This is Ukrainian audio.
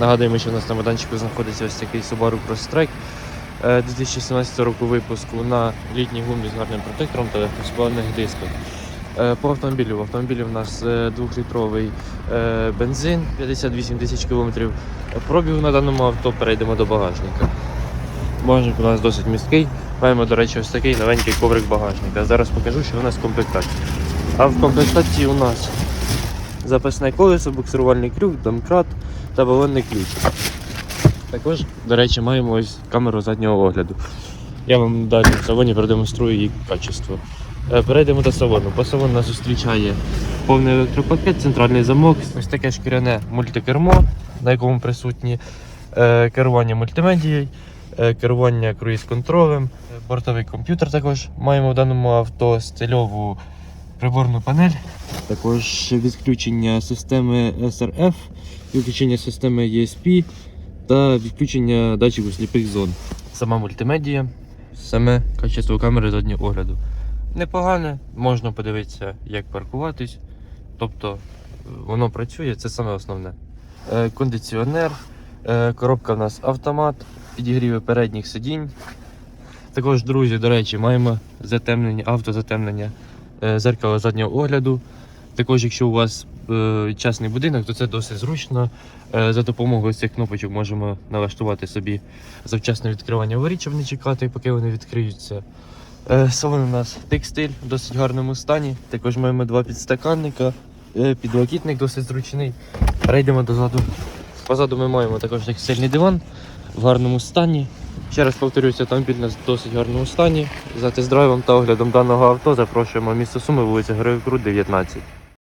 Нагадуємо, що у нас на майданчику знаходиться ось такий Subaru Crosstrek е, 2017 року випуску на літній гумі з гарним протектором та легкосплавних дисках. Е, По автомобілю. В автомобілі у нас 2-літровий бензин, 58 тисяч кілометрів пробігу на даному авто. Перейдемо до багажника. Багажник у нас досить місткий. Маємо, до речі, ось такий новенький коврик багажника. Зараз покажу, що у нас в комплектації. А в комплектації у нас запасне колесо, буксирувальний крюк, домкрат та балонний ключ. Також, до речі, маємо ось камеру заднього огляду. Я вам далі в салоні продемонструю її качество. Е, Перейдемо до салону. По салону нас зустрічає повний електропакет, центральний замок, ось таке шкіряне мультикермо, на якому присутні е, керування мультимедією, е, керування круїз-контролем, бортовий комп'ютер також маємо в даному авто, стильову приборну панель, також відключення системи SRF, відключення системи ESP та відключення датчику сліпих зон. Сама мультимедія, саме качество камери заднього огляду. Непогане, можна подивитися, як паркуватись. Тобто е, воно працює, це саме основне. Е, Кондиціонер, е, коробка в нас автомат, підігріви передніх сидінь. Також, друзі, до речі, маємо затемнення, автозатемнення е, зеркала заднього огляду. Також, якщо у вас е, частний будинок, то це досить зручно. Е, за допомогою цих кнопочок можемо налаштувати собі завчасне відкривання воріт, щоб не чекати, поки вони відкриються. Салон у нас текстиль в досить гарному стані. Також маємо два підстаканника, підлокітник досить зручний. Перейдемо дозаду. Позаду ми маємо також текстильний диван в гарному стані. Ще раз повторюся, автомобіль нас в досить гарному стані. За тест-драйвом та оглядом даного авто запрошуємо місто Суми, вулиця Героїв Крут, 19.